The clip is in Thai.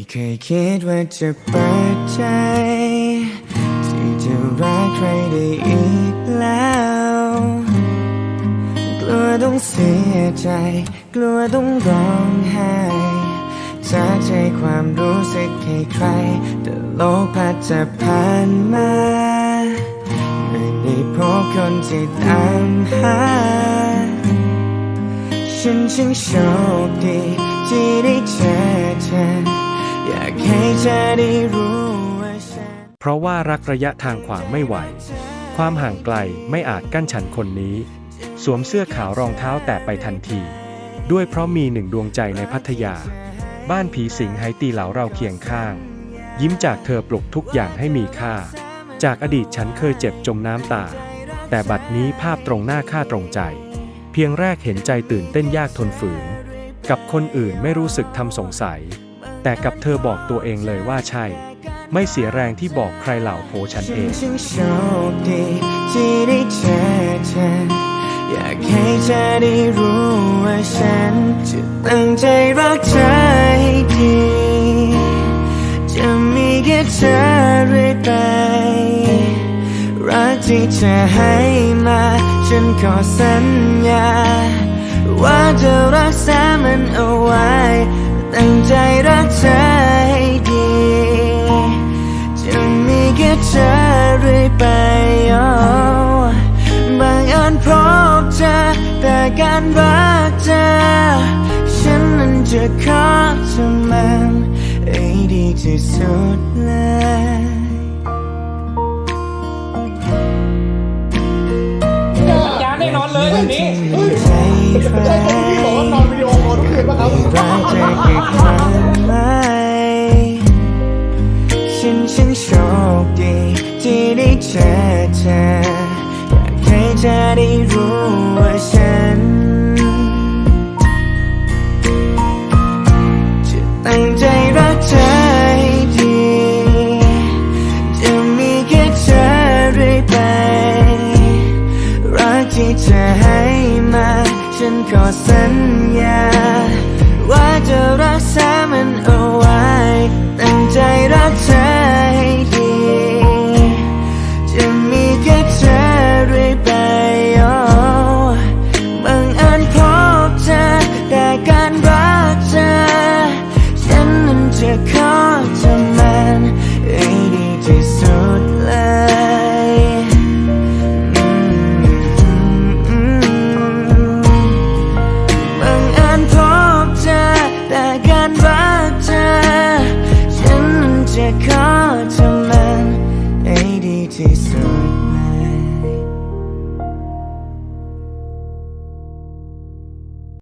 ไม่เคยคิดว่าจะเปิดใจ ที่จะรักใครได้อีกแล้ว กลัวต้องเสียใจ กลัวต้องร้องไห้จะใจความรู้สึกให้ใคร แต่โลกพัดจะผ่านมาไม่ได้พบคนที่ตามหา ฉันช่างโชคดีที่ได้เจอเธอ อยากให้เธอได้รู้ว่าฉัน เพราะว่ารักระยะทางขวางไม่ไหว ความห่างไกลไม่อาจกั้นฉันคนนี้ สวมเสื้อขาวรองเท้าแตะไปทันที ด้วยเพราะมีหนึ่งดวงใจในพัทยา บ้านผีสิงไฮตีเหลาเราเคียงข้าง ยิ้มจากเธอปลุกทุกอย่างให้มีค่า จากอดีตฉันเคยเจ็บจมน้ำตา แต่บัดนี้ภาพตรงหน้าค่าตรงใจ เพียงแรกเห็นใจตื่นเต้นยากทนฝืน กับคนอื่นไม่รู้สึกทำสงสัย แต่กับเธอบอกตัวเองเลยว่าใช่ ไม่เสียแรงที่บอกใครเหล่าโผฉันเองอยากให้เธอได้รู้ว่าฉันจะตั้งใจรักเธอให้ดีจะมีแค่เธอเรื่อยไป รักที่เธอให้มา ฉันขอสัญญา ว่าจะรักษามันเอาไว้ ตั้งใจรักเธอให้ดี จะมีแค่เธอเรื่อยไปอบางอันพบเธอแต่การรักเธอ ฉันนั้นจะขอทำมันให้ดีที่สุดเลยยาแน่นอนเลยแบบนี้ ใจใคร นที่บอกว่านอนวิดีโอคอลทุกคืนปะครับรักเธอแค่ครั้งไหมฉันช่างโชคดีที่ได้เจอเธออยากให้เธอได้รู้ว่าฉัน จะตั้งใจรักเธอให้ดี จะมีแค่เธอเรื่อยไป รักที่เธอให้มา ฉันขอสัญญา ว่าจะรักษามันเอาไว้